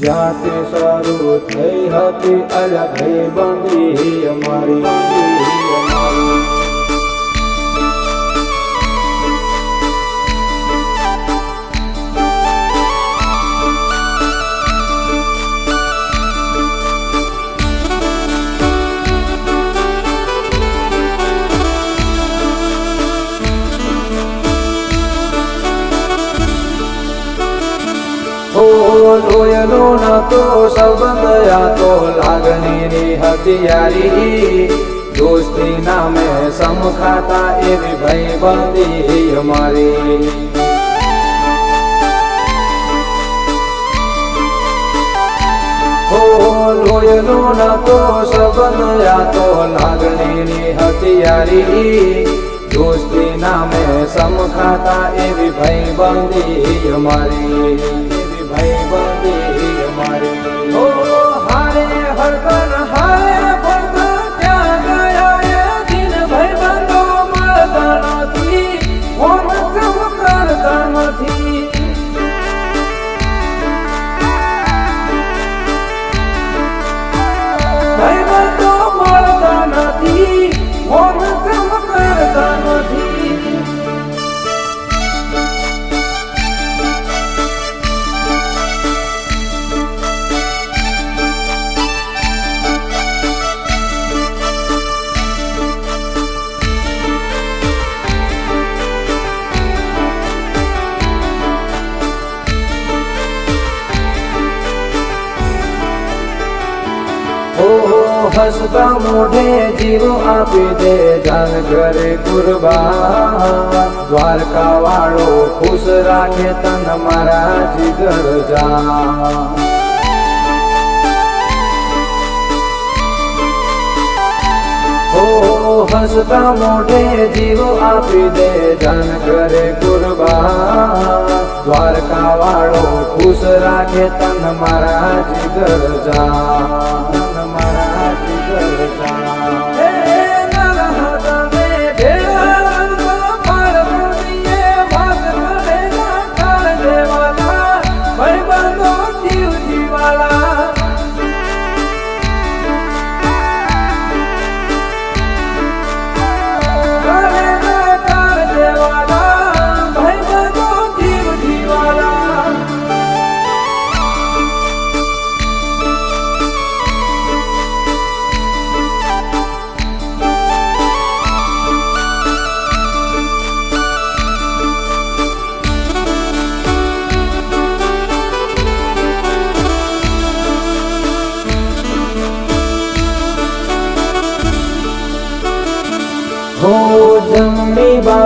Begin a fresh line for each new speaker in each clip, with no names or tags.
જ્યાંથી શરૂ થઈ હતી અલગ બંદી અમારી. લોયલો નતો સંબંધ આ તો લાગણીની હથિયારી દોસ્તી નામે સમખાતા એવી ભાઈબંધી અમારી ઓ લોયલો નતો સંબંધ આ તો લાગણીની હથિયારી દોસ્તી નામે સમખાતા એવી ભાઈબંધી અમારી એવી ભાઈબંધી ઓહો, હસતા મોઢે જીવ આપી દે, જાન કરે કુરબાન. દ્વારકા વાળો ખુશ રાખે તન મારા જીગર જા હસતા મોઢે જીવ આપી દે, જાન કરે કુરબાન. દ્વારકા વાળો ખુશ રાખે તન મારા જીગર જા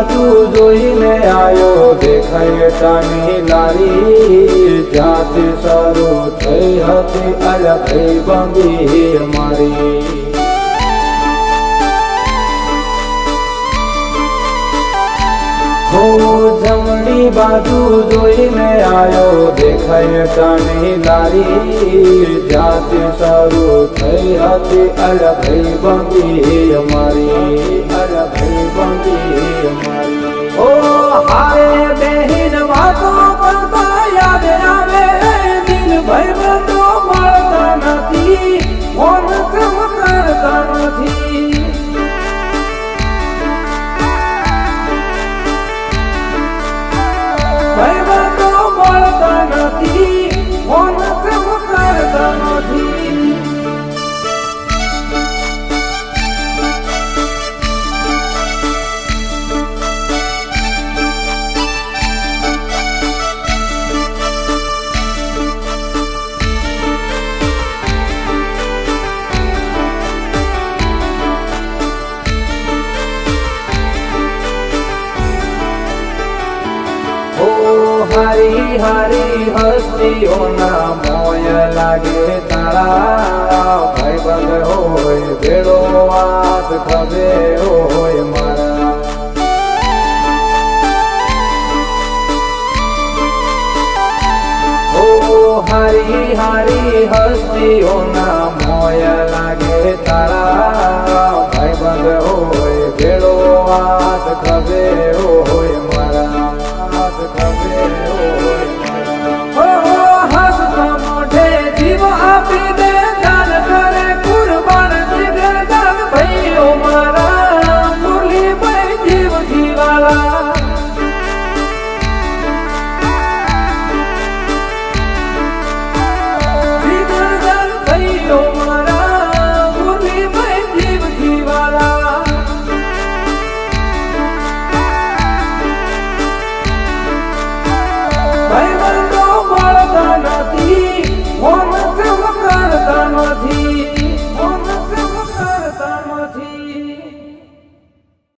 બાજુ જોઈને આવ્યો દેખાય તારી લારી જ્યાંથી શરૂ થઈ હતી અલગ બંદી મારી. જમણી બાજુ જોઈને આવ્યો દેખાય તાની લારી જ્યાંથી શરૂ થઈ હતી બંદી અમારી અલગ હારી હારી હસ્તીઓના મોય લાગે તાળા ભાઈબંધ હોય, ભેળો વાત ખબે હોય મારા. હારી હારી હસ્તીઓના મોય લાગે તારા. ભાઈબંધ હોય, ભેળો વાત ખબે હોય